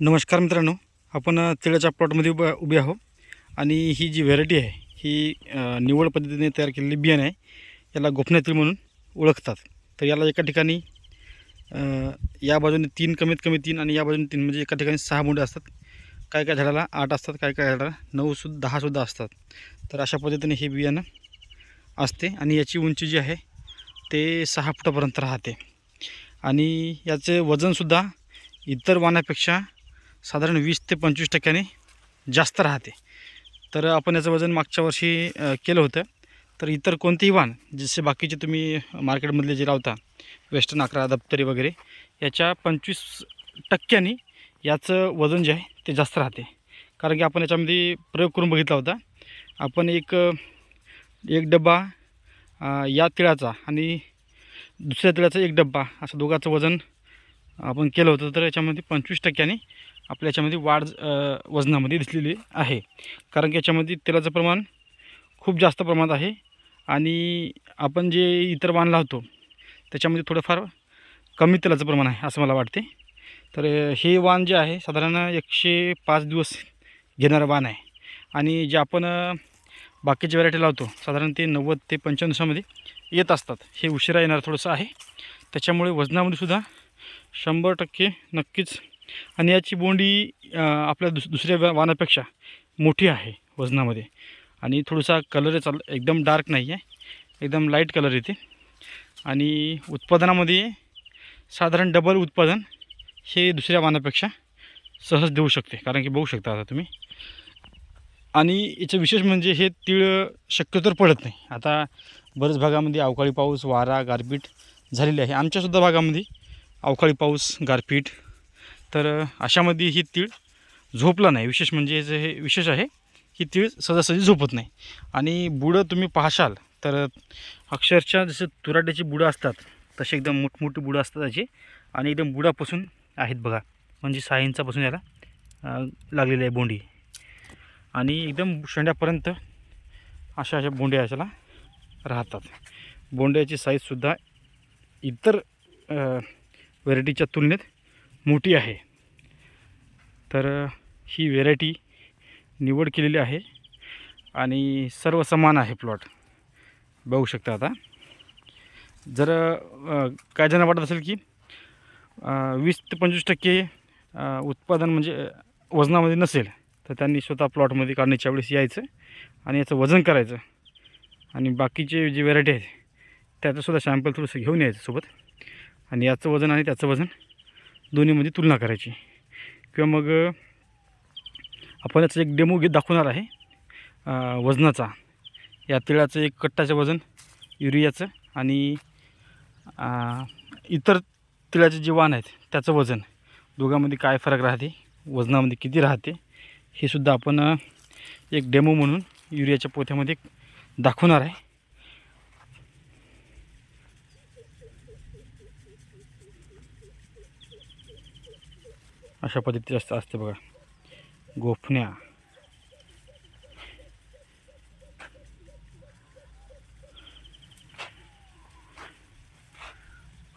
नमस्कार मित्रांनो आपण तिळाच्या प्लॉटमध्ये उभा उभे आहो आणि ही जी व्हेरायटी आहे ही निवड पद्धतीने तयार केलेली बियाणे आहे याला गोपनीय तीळ म्हणून ओळखतात. तर याला एका ठिकाणी या बाजूने तीन कमीत कमी तीन आणि या बाजूने तीन म्हणजे एका ठिकाणी सहा मुंडे असतात. काय काय झाडाला आठ असतात काय काय झाडाला नऊ सुद्धा दहासुद्धा असतात. तर अशा पद्धतीने हे बियाणं असते आणि याची उंची जी आहे ते सहा फुटापर्यंत राहते. आणि याचे वजनसुद्धा इतर वाणापेक्षा साधारण वीस ते पंचवीस टक्क्याने जास्त राहते. तर आपण याचं वजन मागच्या वर्षी केलं होतं. तर इतर कोणतेही वाण जसे बाकीचे तुम्ही मार्केटमधले जे लावता वेस्टर्न अकरा दप्तरी वगैरे याच्या पंचवीस टक्क्यांनी याचं वजन जे आहे ते जास्त राहते. कारण की आपण याच्यामध्ये प्रयोग करून बघितला होता. आपण एक एक डब्बा या तिळाचा आणि दुसऱ्या तिळाचा एक डब्बा असं दोघाचं वजन आपण केलं होतं तर याच्यामध्ये पंचवीस टक्क्याने आपल्या याच्यामध्ये वाढ वजनामध्ये दिसलेली आहे. कारण की याच्यामध्ये तेलाचं प्रमाण खूप जास्त प्रमाणात आहे आणि आपण जे इतर वाण लावतो त्याच्यामध्ये थोडंफार कमी तेलाचं प्रमाण आहे असं मला वाटते. तर हे वाण जे आहे साधारण एकशे पाच दिवस घेणारं वाण आहे. आणि जे आपण बाकीची बाकीचे व्हरायटी लावतो साधारण ते नव्वद ते पंच्याण्णव दिवसामध्ये येत असतात. हे उशिरा येणार थोडंसं आहे. त्याच्यामुळे वजनामध्ये सुद्धा शंभर टक्के नक्कीच. आणि याची बोंडी आपल्या दुस दुसऱ्या वाणापेक्षा मोठी आहे वजनामध्ये. आणि थोडासा कलर चाल एकदम डार्क नाही आहे. एकदम लाइट कलर येते आणि उत्पादनामध्ये साधारण डबल उत्पादन हे दुसऱ्या वाणापेक्षा सहज देऊ शकते. कारण की बघू शकता आता तुम्ही. आणि याचं विशेष म्हणजे हे तीळ शक्यतोवर पडत नाही. आता बऱ्याच भागामध्ये अवकाळी पाऊस वारा गारपीट झालेली आहे. आमच्यासुद्धा भागामध्ये अवकाळी पाऊस गारपीट. तर अशामध्ये ही तीळ झोपला नाही. विशेष म्हणजे जे हे विशेष आहे ही तीळ सहजासहजी झोपत नाही. आणि बुडं तुम्ही पाहशाल तर अक्षरशः जसं तुराट्याची बुडं असतात तसे एकदम मोठमोठी बुडं असतात त्याची आणि एकदम बुडापासून आहेत बघा. म्हणजे सहा इंचापासून याला लागलेली आहे बोंडी. आणि एकदम शेंड्यापर्यंत अशा अशा बोंड्या याच्याला राहतात. बोंड्याची साईजसुद्धा इतर व्हेरायटीच्या तुलनेत मोठी आहे. तर ही व्हेरायटी निवड केलेली आहे आणि सर्व समान आहे प्लॉट. बघू शकता आता. जर काय जण वाटत असेल की वीस ते पंचवीस टक्के उत्पादन म्हणजे वजनामध्ये नसेल तर त्यांनी स्वतः प्लॉटमध्ये काढण्याच्या वेळेस यायचं आणि याचं वजन करायचं. आणि बाकीचे जे व्हेरायटी आहेत त्याचंसुद्धा सॅम्पल थोडंसं घेऊन यायचं सोबत. आणि याचं वजन आणि त्याचं वजन दोन्हीमध्ये तुलना करायची. किंवा मग आपण याचं एक डेमो घेत दाखवणार आहे. वजनाचा. या तिळाचं एक कट्टाचं वजन युरियाचं आणि इतर तिळाचे जे वाण आहेत त्याचं वजन. दोघांमध्ये काय फरक राहते? वजनामध्ये किती राहते? हे सुद्धा आपण एक डेमो म्हणून युरियाच्या पोथ्यामध्ये दाखवणार आहे. अशा पद्धतीची असतं असते बघा. गोफण्या.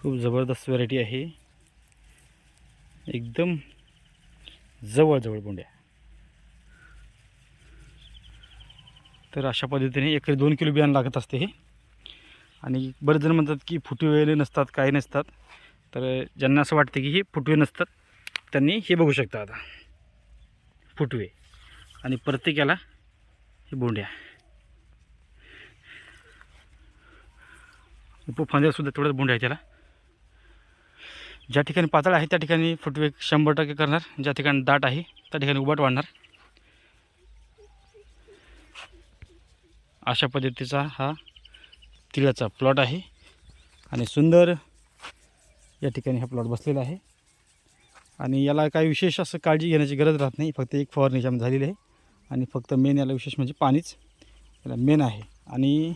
खूप जबरदस्त व्हरायटी आहे. एकदम जवळजवळ बोंड्या. तर अशा पद्धतीने एकरी दोन किलो बियाणं लागत असते हे. आणि बरेच जण म्हणतात की फुटवे नसतात काही नसतात. तर ज्यांना असं वाटते की हे फुटवे नसतात त्यांनी हे बघू शकता आता. फुटवे. आणि प्रत्येकाला हे बोंड्या. उपफांद्यासुद्धा तेवढ्याच बोंड्या आहे त्याला ज्या ठिकाणी पातळ आहे त्या ठिकाणी फुटवे शंभर टक्के करणार. ज्या ठिकाणी दाट आहे त्या ठिकाणी उबाट वाढणार. अशा पद्धतीचा हा तिळाचा प्लॉट आहे. आणि सुंदर या ठिकाणी हा प्लॉट बसलेला आहे. आणि याला काही विशेष असं काळजी घेण्याची गरज राहत नाही. फक्त एक फवारणी याच्यामध्ये झालेली आहे. आणि फक्त मेन याला विशेष म्हणजे पाणीच याला मेन आहे. आणि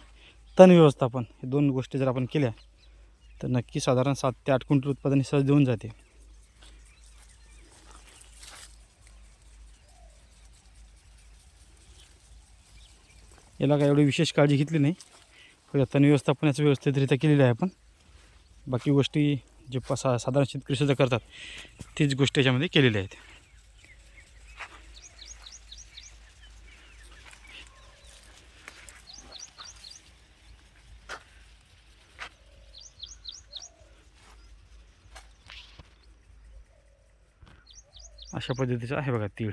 तण व्यवस्थापन हे दोन गोष्टी जर आपण केल्या तर नक्की साधारण सात ते आठ क्विंटल उत्पादन सहज देऊन जाते. याला काय एवढी विशेष काळजी घेतली नाही. तण व्यवस्थापनाचं व्यवस्थितरित्या केलेलं आहे आपण. बाकी गोष्टी जे सा साधारण शेतकरीसुद्धा करतात तीच गोष्ट याच्यामध्ये केलेली आहेत. अशा पद्धतीचं आहे बघा तीळ.